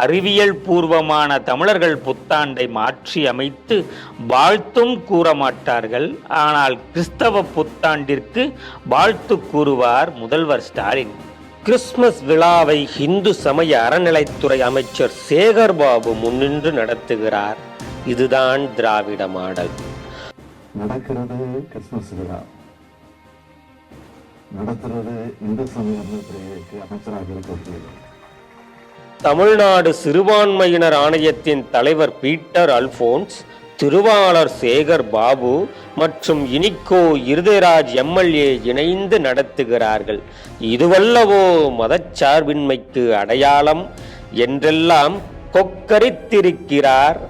அறிவியல் பூர்வமான தமிழர்கள் புத்தாண்டை மாற்றி அமைத்து வாழ்த்தும் கூற மாட்டார்கள். ஆனால் கிறிஸ்தவ புத்தாண்டிற்கு வாழ்த்து கூறுவார் முதல்வர் ஸ்டாலின். கிறிஸ்துமஸ் விழாவை இந்து சமய அறநிலைத்துறை அமைச்சர் சேகர் பாபு முன்னின்று நடத்துகிறார். இதுதான் திராவிட மாடல். நடக்கிறது கிறிஸ்துமஸ் விழா. நடத்துறது இந்து சமய அமைச்சராக இருக்கக்கூடியது தமிழ்நாடு சிறுபான்மையினர் ஆணையத்தின் தலைவர் பீட்டர் அல்போன்ஸ் திருவாளர் சேகர் பாபு மற்றும் இனிக்கோ இருதயராஜ் எம்எல்ஏ இணைந்து நடத்துகிறார்கள். இதுவல்லவோ மதச்சார்பின்மைக்கு அடையாளம் என்றெல்லாம் கொக்கரித்திருக்கிறார்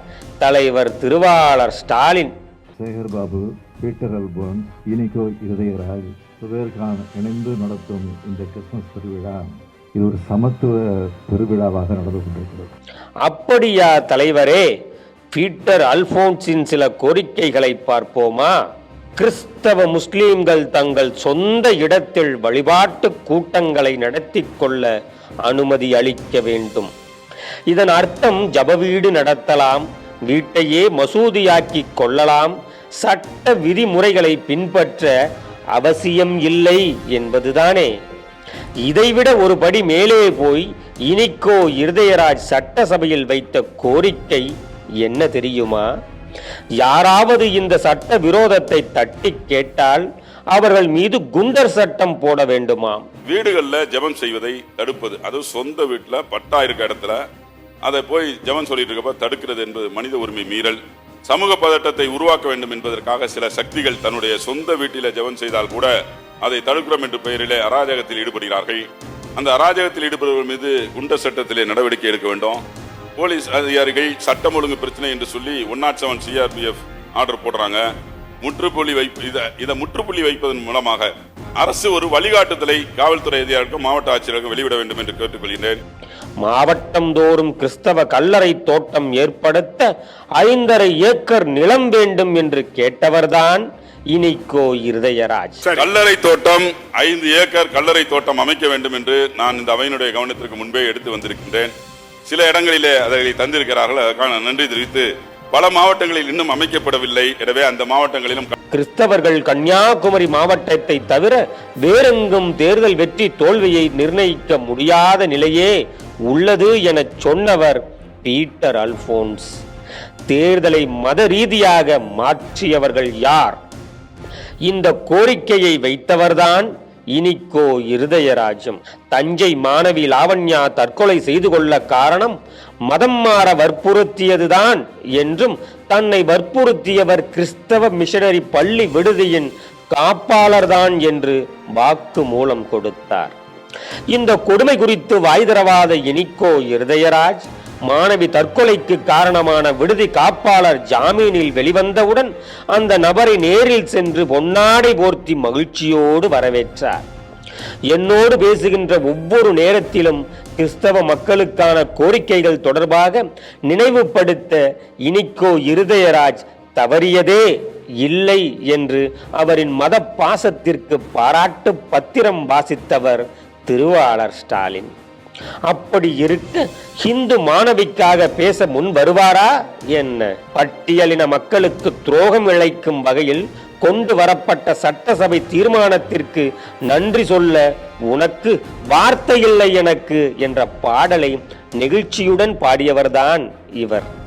தலைவர் திருவாளர் ஸ்டாலின். சேகர் பாபு பீட்டர் அல்போன் இனிக்கோ இருதயராஜ் இணைந்து நடத்தும் இந்த கிறிஸ்துமஸ் திருவிழா. இது ஒரு சமத்துவ பெருவிழாவாக நடந்து கொண்டிருக்கிறது. அப்படியா தலைவரே? பீட்டர் அல்போன்ஸின் சில கோரிக்கைகளை பார்ப்போமா? கிறிஸ்தவ முஸ்லீம்கள் தங்கள் சொந்த இடத்தில் வழிபாட்டு கூட்டங்களை நடத்தி கொள்ள அனுமதி அளிக்க வேண்டும். இதன் அர்த்தம் ஜபவீடு நடத்தலாம் வீட்டையே மசூதியாக்கி கொள்ளலாம் சட்ட விதிமுறைகளை பின்பற்ற அவசியம் இல்லை என்பதுதானே. இதைவிட ஒரு படி மேலே போய் இனிக்கோ இருதயராஜ் சட்டசபையில் வைத்த கோரிக்கை என்ன தெரியுமா? யாராவது இந்த சட்ட விரோதத்தை தட்டி கேட்டால் அவர்கள் மீது குண்டர் சட்டம் போட வேண்டுமாம். வீடுகளில் ஜெபம் செய்வதை தடுப்பது. அது சொந்த வீட்டில் பட்டா இருக்க இடத்துல. அதை போய் ஜெபம் சொல்லிட்டு இருக்கப்ப தடுக்கிறது என்பது மனித உரிமை மீறல். சமூக பதட்டத்தை உருவாக்க வேண்டும் என்பதற்காக சில சக்திகள் தன்னுடைய சொந்த வீட்டில ஜெபம் செய்தால் கூட அதை தடுக்கிறோம் என்ற பெயரிலே அராஜகத்தில் ஈடுபடுகிறார்கள். அந்த அராஜகத்தில் ஈடுபடுவர்கள் மீது குண்டர் சட்டத்திலே நடவடிக்கை எடுக்க வேண்டும். போலீஸ் அதிகாரிகள் சட்டம் ஒழுங்கு பிரச்சனை என்று சொல்லி one nought seven CRPF order போடுறாங்க. முற்றுப்புள்ளி வைப்பு இதை இதை முற்றுப்புள்ளி வைப்பதன் மூலமாக அரசு ஒரு வழிகாட்டுதலை காவல்துறை அதிகாரிக்கும் மாவட்ட ஆட்சியருக்கும் வெளியிட வேண்டும் என்று கேட்டுக்கொள்கிறேன் மாவட்டம் தோறும் கிறிஸ்தவ கல்லறை தோட்டம் ஏற்படுத்த ஐந்தரை ஏக்கர் நிலம் வேண்டும் என்று கேட்டவர்தான் இனிக்கோ இருதயராஜ். கல்லறை தோட்டம் ஐந்து ஏக்கர் கல்லறை தோட்டம் அமைக்க வேண்டும் என்று நான் இந்த அவையினுடைய கவனத்திற்கு முன்பே எடுத்து வந்திருக்கின்றேன். சில இடங்களிலே அதை தந்திருக்கிறார்கள் அதற்கான நன்றி தெரிவித்து பல மாவட்டங்களில் இன்னும் அமைக்கப்படவில்லை. எனவே அந்த மாவட்டங்களிலும் கிறிஸ்தவர்கள் கன்னியாகுமரி மாவட்டத்தை தவிர வேறெங்கும் தேர்தல் வெற்றி தோல்வியை நிர்ணயிக்க முடியாத நிலையே உள்ளது எனச் சொன்னவர் பீட்டர் அல்போன்ஸ். தேர்தலை மத ரீதியாக மாற்றியவர்கள் யார்? இந்த கோரிக்கையை வைத்தவர்தான் இனிக்கோ இருதயராஜம் தஞ்சை மாணவி லாவண்யா தற்கொலை செய்து கொள்ள காரணம் மதம் மாற வற்புறுத்தியதுதான் என்றும் தன்னை வற்புறுத்தியவர் கிறிஸ்தவ மிஷனரி பள்ளி விடுதியின் காப்பாளர்தான் என்று வாக்கு மூலம் கொடுத்தார். இந்த கொடுமை குறித்து வாய் தரவாத இனிக்கோ இருதயராஜ் மாணவி தற்கொலைக்கு காரணமான விடுதி காப்பாளர் ஜாமீனில் வெளிவந்தவுடன் அந்த நபரை நேரில் சென்று பொன்னாடை போர்த்தி மகிழ்ச்சியோடு வரவேற்றார். என்னோடு பேசுகின்ற ஒவ்வொரு நேரத்திலும் கிறிஸ்தவ மக்களுக்கான கோரிக்கைகள் தொடர்பாக நினைவுபடுத்த இனிக்கோ இருதயராஜ் தவறியதே இல்லை என்று அவரின் மத பாசத்திற்கு பாராட்டு பத்திரம் வாசித்தவர் திருவாளர் ஸ்டாலின். அப்படி இருக்க ஹிந்து மாணவிக்காக பேச முன் வருவாரா? என்ன? பட்டியலின மக்களுக்கு துரோகம் இழைக்கும் வகையில் கொண்டு வரப்பட்ட சட்டசபை தீர்மானத்திற்கு நன்றி சொல்ல உனக்கு வார்த்தை இல்லை எனக்கு என்ற பாடலை நெகிழ்ச்சியுடன் பாடியவர்தான் இவர்.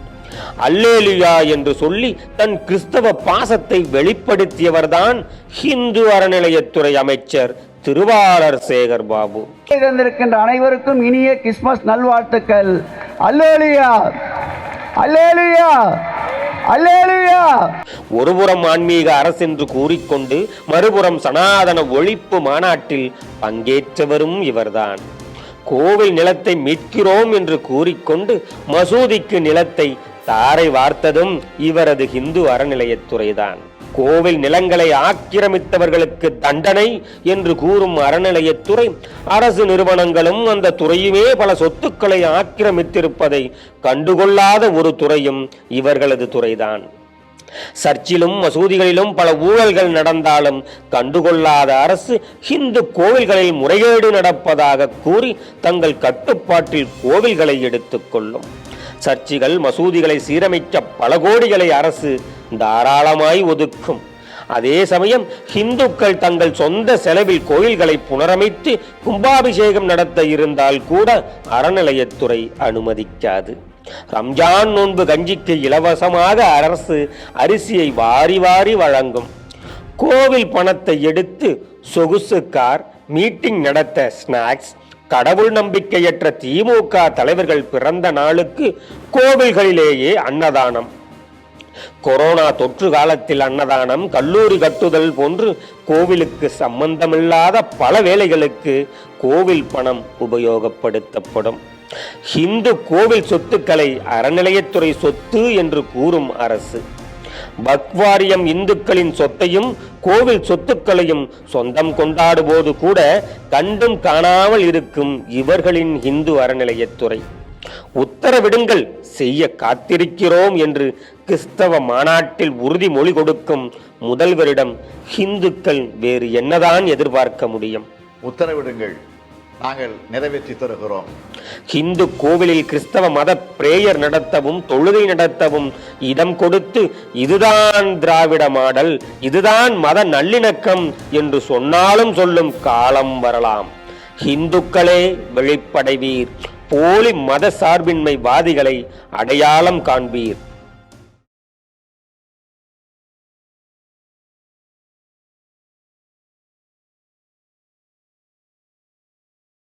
அல்லேலியா என்று சொல்லி தன் கிறிஸ்தவ பாசத்தை வெளிப்படுத்தியவர்தான் ஹிந்து அறநிலையத்துறை அமைச்சர் திருவாளர் சேகர் பாபு. இருந்திருக்கின்ற அனைவருக்கும் இனிய கிறிஸ்துமஸ் நல்வாழ்த்துக்கள். அல்லேலுயா. அல்லேலுயா. அல்லேலுயா. ஒருபுறம் ஆன்மீக அரசென்று கூறிக்கொண்டு மறுபுறம் சனாதன ஒழிப்பு மாநாட்டில் பங்கேற்றவரும் இவர்தான். கோவில் நிலத்தை மீட்கிறோம் என்று கூறிக்கொண்டு மசூதிக்கு நிலத்தை தாரை வார்த்ததும் இவரது இந்து அறநிலையத்துறைதான். கோவில் நிலங்களை ஆக்கிரமித்தவர்களுக்கு தண்டனை என்று கூறும் அறநிலையத்துறை அரசு நிறுவனங்களும் அந்த துறையுமே பல சொத்துக்களை ஆக்கிரமித்திருப்பதை கண்டுகொள்ளாத ஒரு துறையும் இவர்களது துறைதான். சர்ச்சிலும் மசூதிகளிலும் பல ஊழல்கள் நடந்தாலும் கண்டுகொள்ளாத அரசு இந்து கோவில்களில் முறைகேடு நடப்பதாக கூறி தங்கள் கட்டுப்பாட்டில் கோவில்களை எடுத்துக்கொள்ளும் சர்ச்சுகள் மசூதிகளை சீரமைக்க பல கோடிகளை அரசு தாராளமாய் ஒதுக்கும். அதே சமயம் ஹிந்துக்கள் தங்கள் சொந்த செலவில் கோயில்களை புனரமைத்து கும்பாபிஷேகம் நடத்த இருந்தால் கூட அறநிலையத்துறை அனுமதிக்காது. ரம்ஜான் நோன்பு கஞ்சிக்கு இலவசமாக அரசு அரிசியை வாரி வாரி வழங்கும். கோவில் பணத்தை எடுத்து சொகுசு கார் மீட்டிங் நடத்த ஸ்நாக்ஸ் கடவுள் நம்பிக்கையற்ற திமுக தலைவர்கள் பிறந்த நாளுக்கு கோவில்களிலேயே அன்னதானம். கொரோனா தொற்று காலத்தில் அன்னதானம் கல்லூரி கட்டுதல் போன்று கோவிலுக்கு சம்பந்தமில்லாத பல வேலைகளுக்கு கோவில் பணம் உபயோகப்படுத்தப்படும். இந்து கோவில் சொத்துக்களை அறநிலையத்துறை சொத்து என்று கூறும் அரசு. பக்வாரியம் இந்துக்களின் சொத்தையும் கோவில் சொத்துக்களையும் சொந்தம் கொண்டாடும்போது கூட கண்டும் காணாமல் இருக்கும் இவர்களின் இந்து அறநிலையத்துறை. உத்தரவிடுங்கள். செய்ய காத்திருக்கிறோம் என்று கிறிஸ்தவ மாநாட்டில் உறுதிமொழி கொடுக்கும் முதல்வரிடம் இந்துக்கள் வேறு என்னதான் எதிர்பார்க்க முடியும்? உத்தரவிடுங்கள். நாங்கள் நிறைவேற்றி தருகிறோம். இந்து கோவிலில் கிறிஸ்தவ மத பிரேயர் நடத்தவும் தொழுகை நடத்தவும் இடம் கொடுத்து இதுதான் திராவிட மாடல் இதுதான் மத நல்லிணக்கம் என்று சொன்னாலும் சொல்லும் காலம் வரலாம். இந்துக்களே விழிப்படைவீர் போலி மத சார்பின்மை வாதிகளை அடையாளம் காண்பீர்.